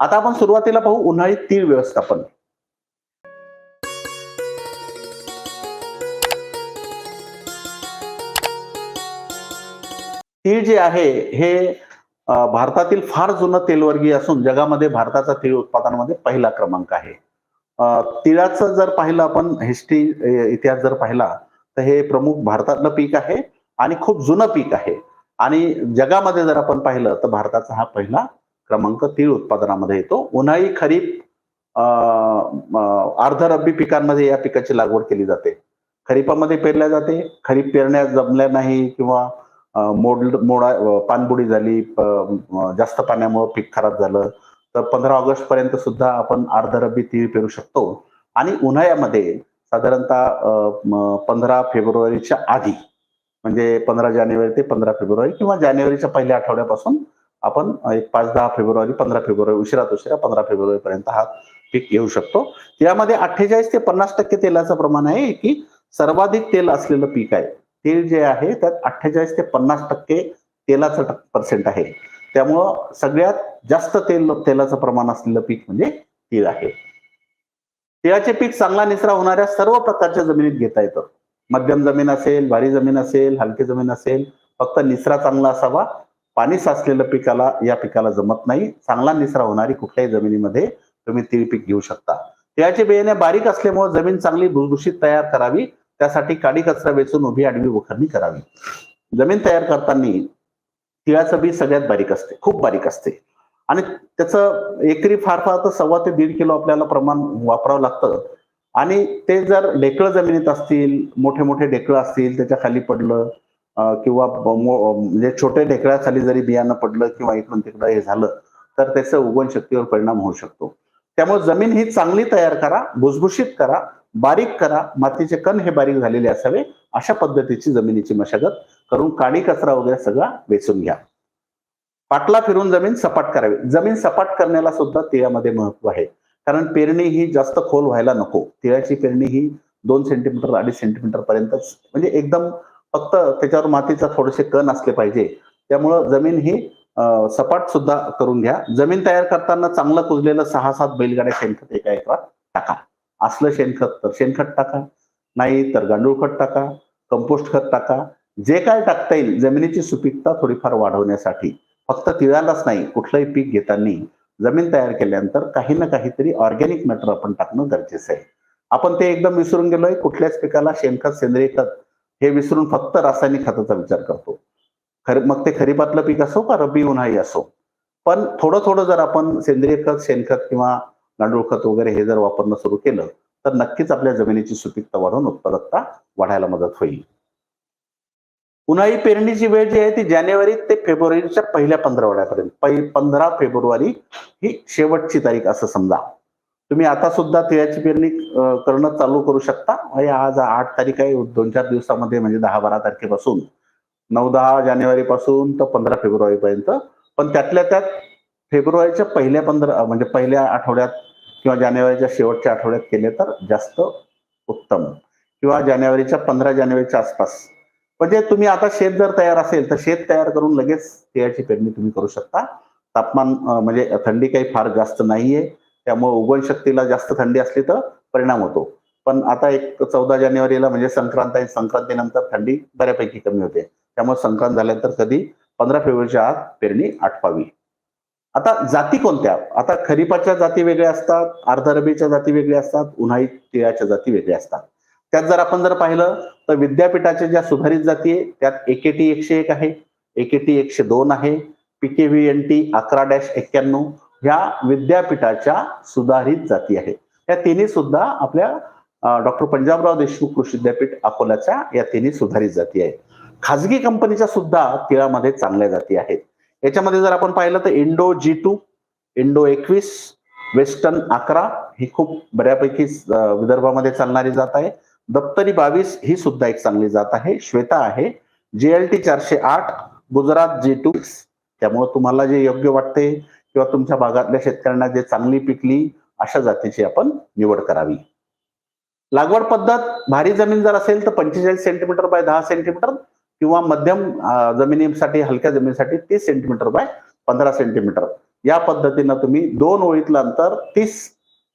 आता आपण सुरुवातीला पाहू उन्हाळी तीळ व्यवस्थापन. तीळ जे आहे हे भारतातील फार जुनं तेलवर्गीय असून जगामध्ये भारताचा तीळ उत्पादनामध्ये पहिला क्रमांक आहे. तिळाचं जर पाहिलं आपण हिस्ट्री इतिहास जर पाहिला तर हे प्रमुख भारतातलं पीक आहे आणि खूप जुनं पीक आहे. आणि जगामध्ये जर आपण पाहिलं तर भारताचा हा पहिला क्रमांक तीळ उत्पादनामध्ये येतो. उन्हाळी खरीप अर्ध रब्बी पिकांमध्ये या पिकाची लागवड केली जाते. खरीपामध्ये पेरल्या जाते. खरीप पेरण्या जमल्या नाही किंवा मोड मोडा पाणबुडी पानबुडी झाली जास्त पाण्यामुळे पीक खराब झालं तर पंधरा ऑगस्ट पर्यंत सुद्धा आपण अर्ध रब्बी तीळ पेरू शकतो. आणि उन्हाळ्यामध्ये साधारणतः पंधरा फेब्रुवारीच्या आधी म्हणजे पंधरा जानेवारी ते पंधरा फेब्रुवारी किंवा जानेवारीच्या पहिल्या आठवड्यापासून आपण एक पाच दहा फेब्रुवारी पंधरा फेब्रुवारी उशिरात उशिरा पंधरा फेब्रुवारी पर्यंत हा पीक येऊ शकतो. यामध्ये अठ्ठेचाळीस ते पन्नास टक्के तेलाचं प्रमाण आहे की सर्वाधिक तेल असलेलं पीक आहे. तेल जे आहे त्यात अठ्ठेचाळीस ते पन्नास टक्के तेलाचं पर्सेंट आहे. त्यामुळं सगळ्यात जास्त तेल तेलाचं प्रमाण असलेलं पीक म्हणजे तीळ आहे. तिळाचे पीक चांगला निचरा होणाऱ्या सर्व प्रकारच्या जमिनीत घेता येतं. मध्यम जमीन असेल भारी जमीन असेल हलकी जमीन असेल फक्त निचरा चांगला असावा. पाणी साचलेलं पिकाला या पिकाला जमत नाही. चांगला निचरा होणारी कुठल्याही जमिनीमध्ये तुम्ही तीळ पीक घेऊ शकता. तिळाचे बियाणे बारीक असल्यामुळे जमीन चांगली भुसभुशीत तयार करावी. त्यासाठी काडी कचरा वेचून उभी आडवी उखरणी करावी. जमीन तयार करताना तिळाचं बी सगळ्यात बारीक असते. खूप बारीक असते. आणि त्याचं एकरी फार फार तर सव्वा ते दीड किलो आपल्याला प्रमाण वापरावं लागतं. आणि ते जर ढेकळं जमिनीत असतील मोठे मोठे ढेकळं असतील त्याच्याखाली पडलं किंवा म्हणजे छोट्या ढेकळाखाली जरी बियाणं पडलं किंवा इकडून तिकडं हे झालं तर त्याचा उगवण शक्तीवर परिणाम होऊ शकतो. त्यामुळे जमीन ही चांगली तयार करा भुसभुशीत करा बारीक करा मातीचे कण हे बारीक झालेले असावे अशा पद्धतीची जमिनीची मशागत करून काडी कचरा वगैरे सगळा वेचून घ्या. पाटला फिरून जमीन सपाट करावी. जमीन सपाट करण्याला सुद्धा तिळामध्ये महत्त्व आहे. कारण पेरणी ही जास्त खोल व्हायला नको. तिळाची पेरणी ही दोन सेंटीमीटर अडीच सेंटीमीटर पर्यंतच म्हणजे एकदम फक्त त्याच्यावर मातीचा थोडेसे कण असले पाहिजे. त्यामुळं जमीन ही सपाट सुद्धा करून घ्या. जमीन तयार करताना चांगलं कुजलेलं सहा सात बैलगाड्या शेणखत एका एकरात टाका. असलं शेणखत तर शेणखत टाका. नाही तर गांडूळ खत टाका. कंपोस्ट खत टाका. जे काय टाकता येईल जमिनीची सुपीकता थोडीफार वाढवण्यासाठी. फक्त तिळालाच नाही कुठलंही पीक घेताना जमीन तयार केल्यानंतर काही ना काहीतरी ऑर्गॅनिक मॅटर आपण टाकणं गरजेचं आहे. आपण ते एकदम विसरून गेलोय कुठल्याच पिकाला शेणखत सेंद्रिय खत हे विसरून फक्त रासायनिक खताचा विचार करतो. खरी मग ते खरीपातलं पीक असो का रब्बी उन्हाळी असो. पण थोडं थोडं जर आपण सेंद्रिय खत शेणखत किंवा गांडूळ खत वगैरे हे जर वापरणं सुरू केलं तर नक्कीच आपल्या जमिनीची सुपीकता वाढून उत्पादकता वाढायला मदत होईल. उन्हाळी पेरणीची वेळ जी आहे ती जानेवारी ते फेब्रुवारीच्या पहिल्या पंधरवड्यापर्यंत पंधरा फेब्रुवारी ही शेवटची तारीख असं समजा. तुम्ही आता सुद्धा तिळाची पेरणी करणं चालू करू शकता. म्हणजे आज आठ तारीख आहे. दोन चार दिवसामध्ये म्हणजे दहा बारा तारखेपासून. नऊ दहा जानेवारी पासून तर पंधरा फेब्रुवारी पर्यंत. पण त्यातल्या त्यात फेब्रुवारीच्या पहिल्या पंधरा म्हणजे पहिल्या आठवड्यात किंवा जानेवारीच्या शेवटच्या आठवड्यात केले तर जास्त उत्तम. किंवा जानेवारीच्या पंधरा जानेवारीच्या आसपास. म्हणजे तुम्ही आता शेत जर तयार असेल तर शेत तयार करून लगेच तिळाची पेरणी तुम्ही करू शकता. तापमान म्हणजे थंडी काही फार जास्त नाहीये. त्यामुळे उगवण शक्तीला जास्त थंडी असली तर परिणाम होतो. पण आता एक चौदा जानेवारीला म्हणजे संक्रांत आहे. संक्रांतीनंतर थंडी बऱ्यापैकी कमी होते. त्यामुळे संक्रांत झाल्यानंतर कधी पंधरा फेब्रुवारीच्या आत पेरणी आटपावी. आता जाती कोणत्या? आता खरीपाच्या जाती वेगळ्या असतात अर्धरबीच्या जाती वेगळ्या असतात उन्हाळी तिळाच्या जाती वेगळ्या असतात. त्यात जर आपण जर पाहिलं तर विद्यापीठाच्या ज्या सुधारित जाती आहे त्यात एकेटी एकशे एक आहे. एकेटी एकशे दोन आहे. पीकेव्ही एन टी अकरा डॅश एक्क्याण्णव. ह्या विद्यापीठाच्या सुधारित जाती आहेत. या तिन्ही सुद्धा आपल्या डॉक्टर पंजाबराव देशमुख कृषी विद्यापीठ अकोल्याच्या या तिन्ही सुधारित जाती आहेत. खाजगी कंपनीच्या सुद्धा तिळामध्ये चांगल्या जाती आहेत. याच्यामध्ये जर आपण पाहिलं तर इंडो जी टू इंडो एकवीस वेस्टर्न अकरा ही खूप बऱ्यापैकी विदर्भामध्ये चालणारी जात आहे. दप्तरी बावीस ही सुद्धा एक चांगली जात आहे. श्वेता आहे. जीएलटी चारशे आठ गुजरात जी टू त्यामुळे तुम्हाला जे योग्य वाटते किंवा तुमच्या भागातल्या शेतकऱ्यांना जे चांगली पिकली अशा जातीची आपण निवड करावी. लागवड पद्धत भारी जमीन जर असेल तर पंचेचाळीस सेंटीमीटर बाय दहा सेंटीमीटर किंवा मध्यम जमिनीसाठी हलक्या जमिनीसाठी तीस सेंटीमीटर बाय पंधरा सेंटीमीटर या पद्धतीनं तुम्ही दोन ओळीतलं अंतर तीस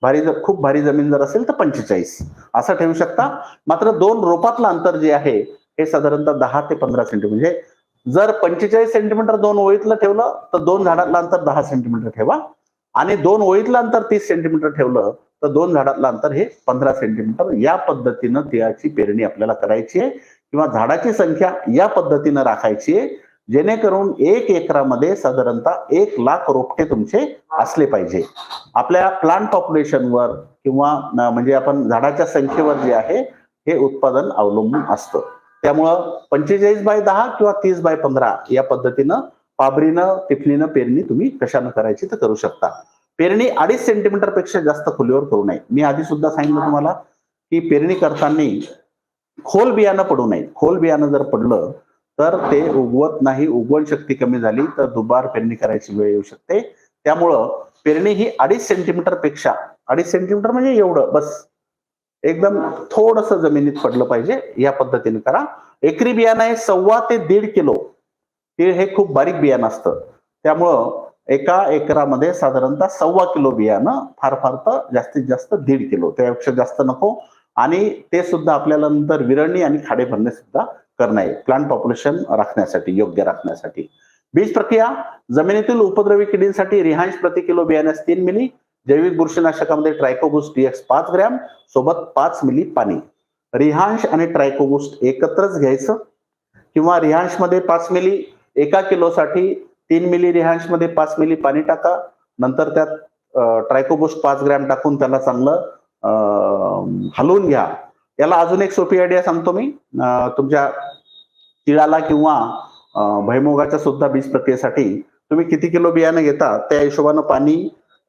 भारी जर खूप भारी जमीन जर असेल तर पंचेचाळीस. असं ठेवू शकता. मात्र दोन रोपातलं अंतर जे आहे हे साधारणतः दहा ते पंधरा सेंटीमीटर म्हणजे जर पंचेचाळीस सेंटीमीटर दोन ओळीतलं ठेवलं तर दोन झाडातलं अंतर दहा सेंटीमीटर ठेवा. आणि दोन ओळीतलं अंतर तीस सेंटीमीटर ठेवलं तर दोन झाडातलं अंतर हे पंधरा सेंटीमीटर या पद्धतीनं तिळाची पेरणी आपल्याला करायची आहे. किंवा झाडाची संख्या या पद्धतीनं राखायची आहे. जेणेकरून एक एकरामध्ये साधारणतः एक लाख रोपटे तुमचे असले पाहिजे. आपल्या प्लांट पॉप्युलेशनवर किंवा म्हणजे आपण झाडाच्या संख्येवर जे आहे हे उत्पादन अवलंबून असतं. त्यामुळं पंचेचाळीस बाय दहा किंवा तीस बाय पंधरा या पद्धतीनं पाबरीनं टिफलीनं पेरणी तुम्ही कशानं करायची तर करू शकता. पेरणी अडीच सेंटीमीटरपेक्षा जास्त खोलीवर करू नये. मी आधी सुद्धा सांगितलं तुम्हाला की पेरणी करताना खोल बियाणं पडू नये. खोल बियाणं जर पडलं तर ते उगवत नाही. उगवण शक्ती कमी झाली तर दुबार पेरणी करायची वेळ येऊ शकते. त्यामुळं पेरणी ही अडीच सेंटीमीटरपेक्षा अडीच सेंटीमीटर म्हणजे एवढं बस. एकदम थोडस जमिनीत पडलं पाहिजे या पद्धतीने करा. एकरी बियाणं आहे सव्वा ते दीड किलो. तीळ हे खूप बारीक बियाणं असतं. त्यामुळं एका एकरामध्ये साधारणतः सव्वा किलो बियाणं फार फार तर जास्तीत जास्त दीड किलो. त्यापेक्षा जास्त नको. आणि ते सुद्धा आपल्याला नंतर विरळणी आणि खाडे भरणे सुद्धा करणं आहे. प्लांट पॉप्युलेशन राखण्यासाठी योग्य राखण्यासाठी. बीज प्रक्रिया जमिनीतील उपद्रवी किडींसाठी रिहांश प्रति किलो बियाण्यास तीन मिली जैविक बुरशीनाशकामध्ये ट्रायकोबुस्ट डीएक्स पाच ग्रॅम सोबत पाच मिली पाणी. रिहांश आणि ट्रायकोबुस्ट एकत्रच घ्यायचं? किंवा रिहांशमध्ये पाच मिली एका किलोसाठी तीन मिली रिहांशमध्ये पाच मिली पाणी टाका. नंतर त्यात ट्रायकोबुस्ट पाच ग्रॅम टाकून त्याला चांगलं हलवून घ्या. याला अजून एक सोपी आयडिया सांगतो मी. तुमच्या तिळाला किंवा भैमोगाच्या सुद्धा बीज प्रक्रियेसाठी तुम्ही किती किलो बियाणं घेता त्या हिशोबानं पाणी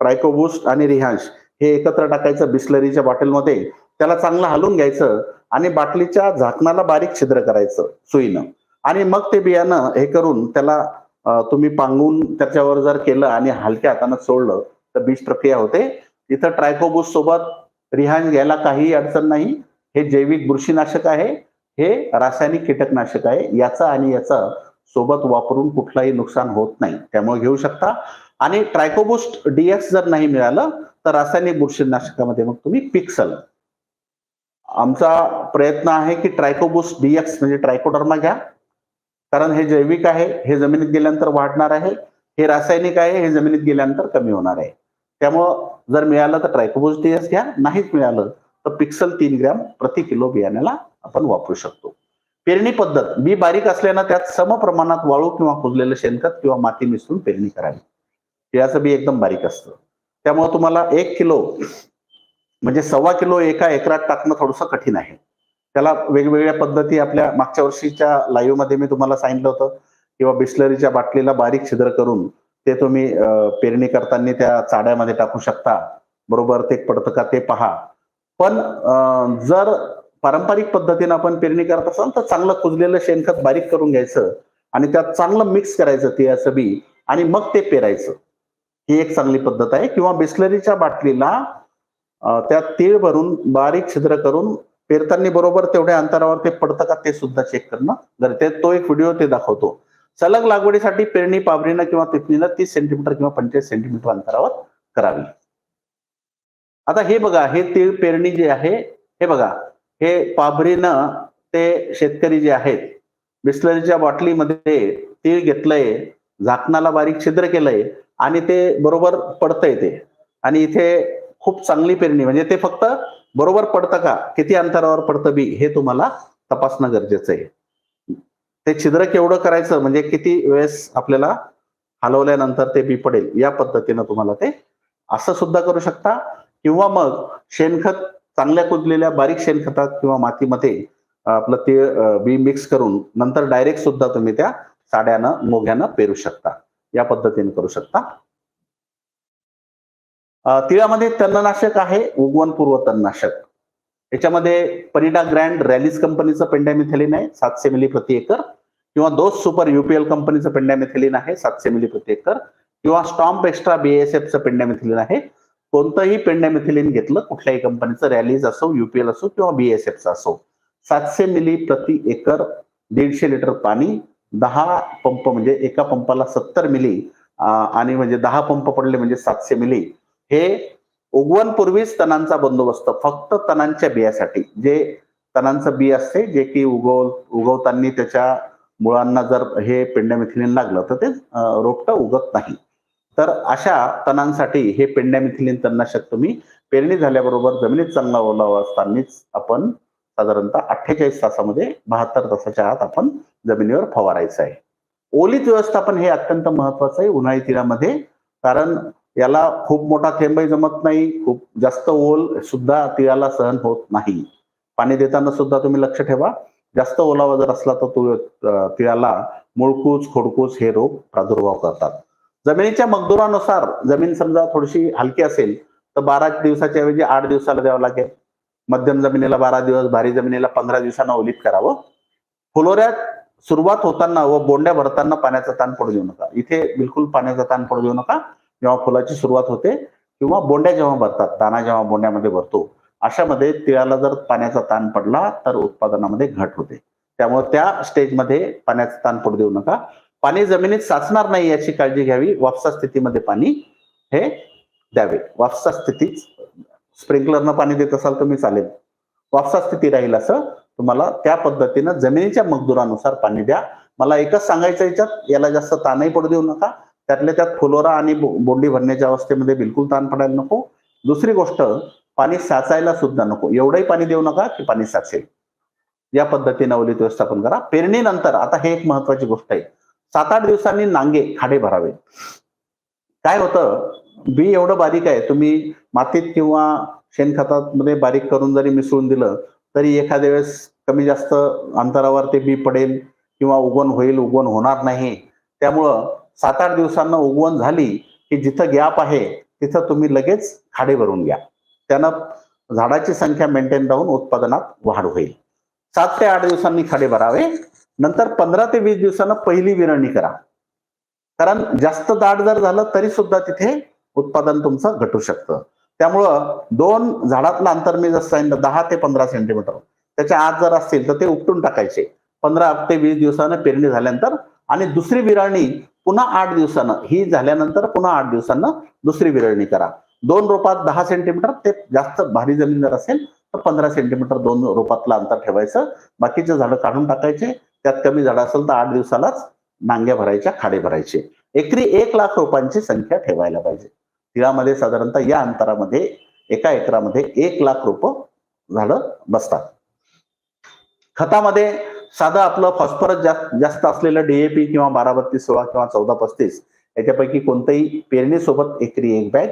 ट्रायकोबुस्ट आणि रिहांश हे एकत्र टाकायचं बिस्लरीच्या बॉटलमध्ये. त्याला चांगलं हलवून घ्यायचं आणि बाटलीच्या झाकणाला बारीक छिद्र करायचं सुईनं. आणि मग ते बियाणं हे करून त्याला तुम्ही पांगून त्याच्यावर जर केलं आणि हलक्या हातानं सोडलं तर बीज प्रक्रिया होते. इथं ट्रायकोबुस सोबत रिहान घ्यायला काहीही अडचण नाही. हे जैविक बुरशीनाशक आहे. हे रासायनिक कीटकनाशक आहे. याचा आणि याचा सोबत वापरून कुठलाही नुकसान होत नाही. त्यामुळे घेऊ शकता. आणि ट्रायकोबुस्ट डीएक्स जर नाही मिळालं तर रासायनिक बुरशीनाशकामध्ये मग तुम्ही पिक्सल. आमचा प्रयत्न आहे की ट्रायकोबुस्ट डीएक्स म्हणजे ट्रायकोडर्मा घ्या. कारण हे जैविक आहे हे जमिनीत गेल्यानंतर वाढणार आहे. हे रासायनिक आहे हे जमिनीत गेल्यानंतर कमी होणार आहे. त्यामुळं जर मिळालं तर ट्रायकोबुस्ट डीएक्स घ्या. नाहीच मिळालं तर पिक्सल तीन ग्रॅम प्रति किलो बियाण्याला आपण वापरू शकतो. पेरणी पद्धत. बी बारीक असल्यानं त्यात सम प्रमाणात वाळू किंवा कुजलेलं शेणखत किंवा माती मिसळून पेरणी करावी. तिळाचं बी एकदम बारीक असतं. त्यामुळे तुम्हाला एक किलो म्हणजे सव्वा किलो एका एकरात टाकणं थोडंसं कठीण आहे. त्याला वेगवेगळ्या पद्धती आपल्या मागच्या वर्षीच्या लाईव्हमध्ये मी तुम्हाला सांगितलं होतं किंवा बिस्लरीच्या बाटलीला बारीक छिद्र करून ते तुम्ही पेरणी करताना त्या चाड्यामध्ये टाकू शकता. बरोबर ते पडतं का ते पहा. पण जर पारंपरिक पद्धतीनं आपण पेरणी करत असाल तर चांगलं कुजलेलं शेणखत बारीक करून घ्यायचं आणि त्यात चांगलं मिक्स करायचं तिळाचं बी आणि मग ते पेरायचं. ही एक चांगली पद्धत आहे. किंवा बिस्लरीच्या बाटलीला त्यात तीळ भरून बारीक छिद्र करून पेरताना बरोबर तेवढ्या अंतरावर ते पडतं का ते सुद्धा चेक करणं गरजेचं तो एक व्हिडिओ ते दाखवतो. सलग लागवडीसाठी पेरणी पाबरीनं किंवा तिथनीनं तीस सेंटीमीटर किंवा पंचेचाळीस सेंटीमीटर अंतरावर करावी. आता हे बघा हे तीळ पेरणी जे आहे हे बघा हे पाभरीनं ते शेतकरी जे आहेत बिस्लरीच्या बॉटलीमध्ये तीळ घेतलंय झाकणाला बारीक छिद्र केलंय आणि ते बरोबर पडतंय ते. आणि इथे खूप चांगली पेरणी म्हणजे ते फक्त बरोबर पडतं का? किती अंतरावर पडतं बी हे तुम्हाला तपासणं गरजेचं आहे. ते छिद्र केवढं करायचं म्हणजे किती वेळेस आपल्याला हलवल्यानंतर ते बी पडेल या पद्धतीनं तुम्हाला ते असं सुद्धा करू शकता. किंवा मग शेणखत चांगल्या कुजलेल्या बारीक शेणखतात किंवा मातीमध्ये आपलं ते बी मिक्स करून नंतर डायरेक्ट सुद्धा तुम्ही त्या साड्यानं मोग्यानं पेरू शकता. या पद्धतीने करू शकता. तिळामध्ये तणनाशक आहे उगवणपूर्व तणनाशक. याच्यामध्ये परिडा ग्रँड रॅलिस कंपनीचं पेंडॅमिथेलिन आहे सातशे मिली प्रति एकर किंवा दोस सुपर युपीएल कंपनीचं पेंडॅमिथेलिन आहे सातशे मिली प्रति एकर किंवा स्टॉम्प एक्स्ट्रा बीएसएफचं पेंडॅमिथेलिन आहे. कोणतंही पेंडॅमिथिलिन घेतलं कुठल्याही कंपनीचं रॅलीज असो युपीएल असो किंवा बीएसएफचं असो सातशे मिली प्रति एकर दीडशे लिटर पाणी दहा पंप म्हणजे एका पंपाला सत्तर मिली आणि म्हणजे दहा पंप पडले म्हणजे सातशे मिली. हे उगवण पूर्वीच तणांचा बंदोबस्त फक्त तणांच्या बियासाठी. जे तणांचं बी असते जे की उगव उगवताना त्याच्या मुळांना जर हे पेंड्यामिथिलीन लागलं तर ते रोपटं उगत नाही. तर अशा तणांसाठी हे पेंड्यामिथिलीन तणनाशक तुम्ही पेरणी झाल्याबरोबर जमिनीत चांगला ओलावा असतानाच आपण साधारणतः अठ्ठेचाळीस तासामध्ये बहात्तर तासाच्या आत आपण जमिनीवर फवारायचं आहे. ओलीत व्यवस्थापन हे अत्यंत महत्वाचं आहे उन्हाळी तिळामध्ये कारण याला खूप मोठा थेंबही जमत नाही खूप जास्त ओल सुद्धा तिळाला सहन होत नाही. पाणी देताना सुद्धा तुम्ही लक्ष ठेवा. जास्त ओलावा जर असला तर तिळाला मुळकूच खोडकूच हे रोग प्रादुर्भाव करतात. जमिनीच्या मगदुरानुसार जमीन समजा थोडीशी हलकी असेल तर बारा दिवसाच्या ऐवजी आठ दिवसाला द्यावं लागेल. मध्यम जमिनीला बारा दिवस भारी जमिनीला पंधरा दिवसांना ओलीत करावं. फुलोऱ्यात सुरुवात होताना व बोंड्या भरताना पाण्याचा ताण पडू देऊ नका. इथे बिलकुल पाण्याचा ताण पडू देऊ नका. जेव्हा फुलाची सुरुवात होते किंवा बोंड्या जेव्हा भरतात दाना जेव्हा बोंड्यामध्ये भरतो अशामध्ये तिळाला जर पाण्याचा ताण पडला तर उत्पादनामध्ये घट होते. त्यामुळे त्या स्टेजमध्ये पाण्याचा ताण पडू देऊ नका. पाणी जमिनीत साचणार नाही याची काळजी घ्यावी. वापसा स्थितीमध्ये पाणी हे द्यावे. वापसा स्थितीच स्प्रिंकलरनं पाणी देत असाल तर मी चालेल. वापसा स्थिती राहील असं तुम्हाला त्या पद्धतीनं जमिनीच्या मजदुरानुसार पाणी द्या. मला एकच सांगायचं याच्यात याला जास्त ताणही पडू देऊ नका. त्यातल्या त्यात फुलोरा आणि बोंडी भरण्याच्या अवस्थेमध्ये बिलकुल ताण पडायला नको. दुसरी गोष्ट पाणी साचायला सुद्धा नको. एवढंही पाणी देऊ नका की पाणी साचेल. या पद्धतीनं ओलीत व्यवस्थापन करा. पेरणीनंतर आता हे एक महत्वाची गोष्ट आहे. सात आठ दिवसांनी नांगे खाडे भरावे. काय होतं? बी एवढं बारीक आहे. तुम्ही मातीत किंवा शेणखतामध्ये बारीक करून जरी मिसळून दिलं तरी एखाद्या वेळेस कमी जास्त अंतरावर ते बी पडेल किंवा उगवण होईल उगवण होणार नाही. त्यामुळं सात आठ दिवसांना उगवण झाली की जिथं गॅप आहे तिथं तुम्ही लगेच खाडे भरून घ्या. त्यानं झाडाची संख्या मेंटेन राहून उत्पादनात वाढ होईल. सात ते आठ दिवसांनी खाडे भरावे. नंतर पंधरा ते वीस दिवसांना पहिली विरळणी करा. कारण जास्त दाट जर झालं तरी सुद्धा तिथे उत्पादन तुमचं घटू शकतं. त्यामुळं दोन झाडातलं अंतर मी जसं सांगितलं दहा ते पंधरा सेंटीमीटर त्याच्या आत जर असतील तर ते उपटून टाकायचे. पंधरा ते वीस दिवसानं पेरणी झाल्यानंतर आणि दुसरी विरळणी पुन्हा आठ दिवसानं. ही झाल्यानंतर पुन्हा आठ दिवसानं दुसरी विरळणी करा. दोन रोपात दहा सेंटीमीटर ते जास्त भारी जमीन जर असेल तर पंधरा सेंटीमीटर दोन रोपातलं अंतर ठेवायचं. बाकीचे झाडं काढून टाकायचे. त्यात कमी झाडं असेल तर आठ दिवसालाच नांग्या भरायच्या खाडे भरायचे. एकरी एक लाख रोपांची संख्या ठेवायला पाहिजे. तिळामध्ये साधारणतः या अंतरामध्ये एका एकरामध्ये एक लाख रोप झाडं बसतात. खतामध्ये साधं आपलं फॉस्फरस जास्त जास्त असलेलं डीएपी किंवा बारा बत्तीस सोळा किंवा चौदा पस्तीस याच्यापैकी कोणतंही पेरणीसोबत एकरी एक बॅग.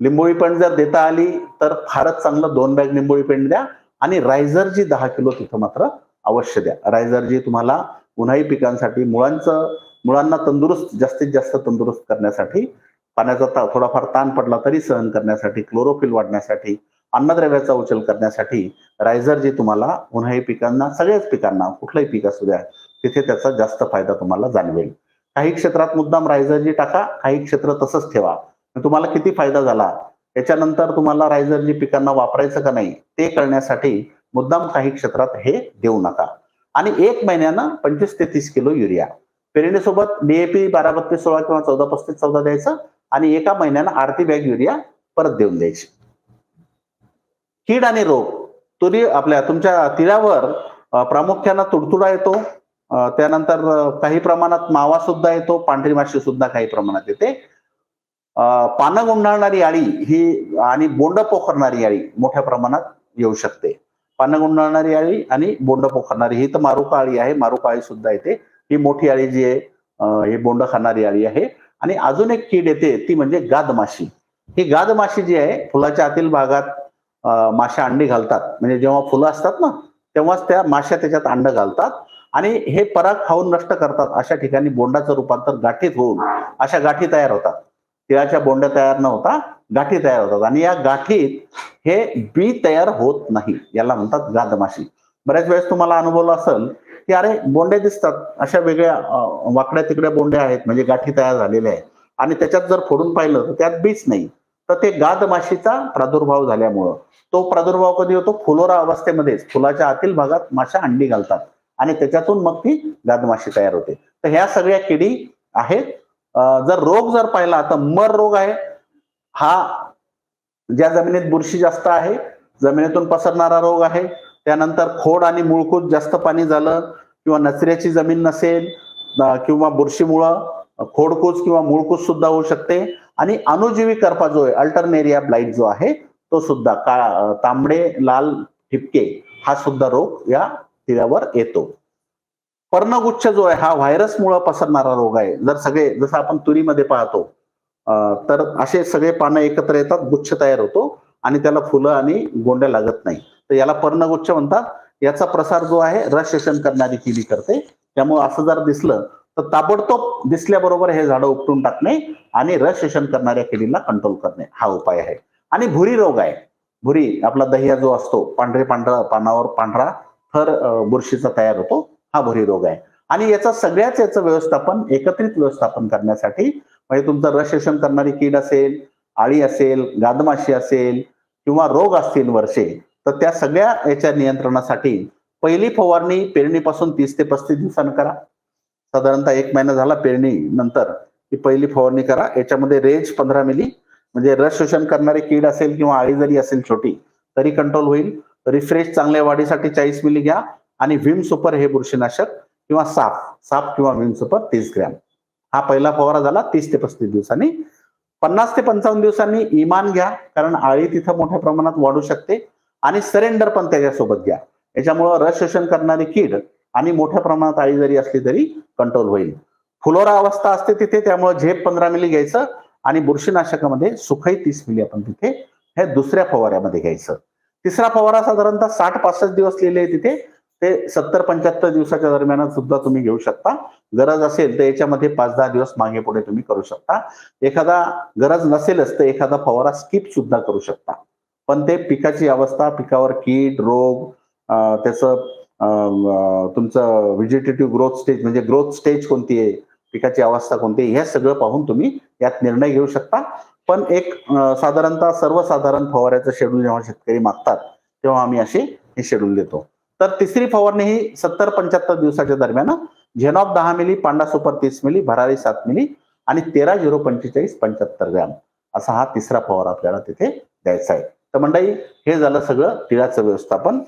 लिंबोळी पेंड जर देता आली तर फारच चांगलं दोन बॅग लिंबोळी पेंड द्या आणि रायझरची दहा किलो तिथं मात्र अवश्य द्या. रायझरजी तुम्हाला उन्हाळी पिकांसाठी मुळांचं मुळांना तंदुरुस्त जास्तीत जास्त तंदुरुस्त करण्यासाठी पाण्याचा थोडाफार ताण पडला तरी सहन करण्यासाठी क्लोरोफिल वाढण्यासाठी अन्नद्रव्याचा उचल करण्यासाठी रायझर जे तुम्हाला उन्हाळी पिकांना सगळ्याच पिकांना कुठलंही पीक असू द्या तिथे त्याचा जास्त फायदा तुम्हाला जाणवेल. काही क्षेत्रात मुद्दाम रायझरजी टाका काही क्षेत्र तसंच ठेवा. तुम्हाला किती फायदा झाला त्याच्यानंतर तुम्हाला रायझरजी पिकांना वापरायचं का नाही ते कळण्यासाठी मुद्दाम काही क्षेत्रात हे देऊ नका. आणि एक महिन्यानं पंचवीस ते तीस किलो युरिया. पेरणीसोबत डीएपी बारा बत्तीस सोळा किंवा चौदा पस्तीस चौदा द्यायचं आणि एका महिन्यानं आरती बॅग युरिया परत देऊन द्यायची. कीड आणि रोग तुरी आपल्या तुमच्या तिळावर प्रामुख्यानं तुडतुडा येतो. त्यानंतर काही प्रमाणात मावा सुद्धा येतो पांढरी माशी सुद्धा काही प्रमाणात येते. पानं गुंडाळणारी आळी ही आणि बोंड पोखरणारी आळी मोठ्या प्रमाणात येऊ शकते. पानं गुंडाळणारी आळी आणि बोंड पोखरणारी ही तर मारुका आळी आहे मारुका आळी सुद्धा येते. ही मोठी आळी जी आहे ही बोंड खाणारी आळी आहे. आणि अजून एक कीड येते ती म्हणजे गाद माशी ही गाद माशी जी आहे फुलाच्या आतील भागात माशा माश्या अंडी घालतात. म्हणजे जेव्हा फुलं असतात ना तेव्हाच त्या माश्या त्याच्यात अंड घालतात. आणि हे पराग खाऊन नष्ट करतात. अशा ठिकाणी बोंडाचं रूपांतर गाठीत होऊन अशा गाठी तयार होतात. तिळाच्या बोंड्या तयार न होता गाठी तयार होतात. आणि या गाठीत हे बी तयार होत नाही. याला म्हणतात गादमाशी. बऱ्याच वेळेस तुम्हाला अनुभवलं असेल की अरे बोंड्या दिसतात अशा वेगळ्या वाकड्या तिकड्या बोंड्या आहेत म्हणजे गाठी तयार झालेल्या आहेत. आणि त्याच्यात जर फोडून पाहिलं तर त्यात बीच नाही. तर ते गाद माशीचा प्रादुर्भाव झाल्यामुळं. तो प्रादुर्भाव कधी होतो? फुलोरा अवस्थेमध्येच. फुलाच्या आतील भागात माशा अंडी घालतात. आणि त्याच्यातून मग ती गादमाशी तयार होते. तर ह्या सगळ्या किडी आहेत. जर रोग जर पाहिला तर मर रोग आहे. हा ज्या जमिनीत बुरशी जास्त आहे जमिनीतून पसरणारा रोग आहे. त्यानंतर खोड आणि मुळकूत जास्त पाणी झालं किंवा नचऱ्याची जमीन नसेल किंवा बुरशीमुळं खोडकूच किंवा मुळकूच सुद्धा होऊ शकते. आणि अनुजीवी करपा जो आहे अल्टरनेरिया ब्लाइट जो आहे तो सुद्धा का तांबडे लाल ठिपके हा सुद्धा रोग या तिळावर येतो. पर्णगुच्छ जो आहे हा व्हायरसमुळे पसरणारा रोग आहे. जर सगळे जसं आपण तुरीमध्ये पाहतो तर असे सगळे पानं एकत्र येतात गुच्छ तयार होतो आणि त्याला फुलं आणि गोंड्या लागत नाही. तर याला पर्णगुच्छ म्हणतात. याचा प्रसार जो आहे रस शोषण करणारी किडी करते. त्यामुळे असं जर दिसलं तर ताबडतोब दिसल्याबरोबर हे झाडं उपटून टाकणे आणि रस शोषण करणाऱ्या किडीला कंट्रोल करणे हा उपाय आहे. आणि भुरी रोग आहे. भुरी आपला दह्या जो असतो पांढरे पांढरा पानावर पांढरा थर बुरशीचा तयार होतो हा भुरी रोग आहे. आणि याचा सगळ्याच याचं व्यवस्थापन एकत्रित व्यवस्थापन करण्यासाठी म्हणजे तुमचं रस शोषण करणारी कीड असेल आळी असेल गादमाशी असेल किंवा रोग असतील वर्षे तर त्या सगळ्या याच्या नियंत्रणासाठी पहिली फवारणी पेरणीपासून तीस ते पस्तीस दिवसानं करा. साधारणतः एक महिना झाला पेरणी नंतर ही पहिली फवारणी करा. याच्यामध्ये रेंज पंधरा मिली. म्हणजे रस शोषण करणारी कीड असेल किंवा आळी जरी असेल छोटी तरी कंट्रोल होईल. रिफ्रेश चांगल्या वाढीसाठी चाळीस मिली घ्या. आणि विम सुपर हे बुरशीनाशक किंवा साप साप किंवा विम सुपर तीस ग्रॅम. हा पहिला फवारा झाला तीस ते पस्तीस दिवसांनी. पन्नास ते पंचावन्न दिवसांनी इमान घ्या. कारण आळी तिथं मोठ्या प्रमाणात वाढू शकते. आणि सरेंडर पण त्याच्यासोबत घ्या. याच्यामुळं रस शोषण करणारी कीड आणि मोठ्या प्रमाणात आळी जरी असली तरी कंट्रोल होईल. फुलोरा अवस्था असते तिथे त्यामुळे झेप पंधरा मिली घ्यायचं आणि बुरशीनाशकामध्ये सुखई तीस मिली आपण तिथे हे दुसऱ्या फवाऱ्यामध्ये घ्यायचं. तिसरा फवारा साधारणतः साठ पासष्ट दिवस लिहिले तिथे ते सत्तर पंच्याहत्तर दिवसाच्या दरम्यान सुद्धा तुम्ही घेऊ शकता. गरज असेल तर याच्यामध्ये पाच दहा दिवस मागे पुढे तुम्ही करू शकता. एखादा गरज नसेलच तर एखादा फवारा स्किप सुद्धा करू शकता. पण ते पिकाची अवस्था पिकावर कीड रोग त्याचं तुमचं व्हिजिटेटिव्ह ग्रोथ स्टेज म्हणजे ग्रोथ स्टेज कोणती आहे पिकाची अवस्था कोणती आहे हे सगळं पाहून तुम्ही यात निर्णय घेऊ शकता. पण एक साधारणतः सर्वसाधारण फवाऱ्याचं शेड्यूल जेव्हा शेतकरी मागतात तेव्हा आम्ही असे हे शेड्यूल देतो. तर तिसरी फवारणी ही सत्तर पंच्याहत्तर दिवसाच्या दरम्यान झेनॉप दहा मिली पांडा सुपर तीस मिली भरारी सात मिली आणि तेरा झिरो पंचेचाळीस पंच्याहत्तर ग्रॅम असा हा तिसरा फवारा आपल्याला तिथे द्यायचा आहे. तर मंडळी हे झालं सगळं तिळाचं व्यवस्थापन.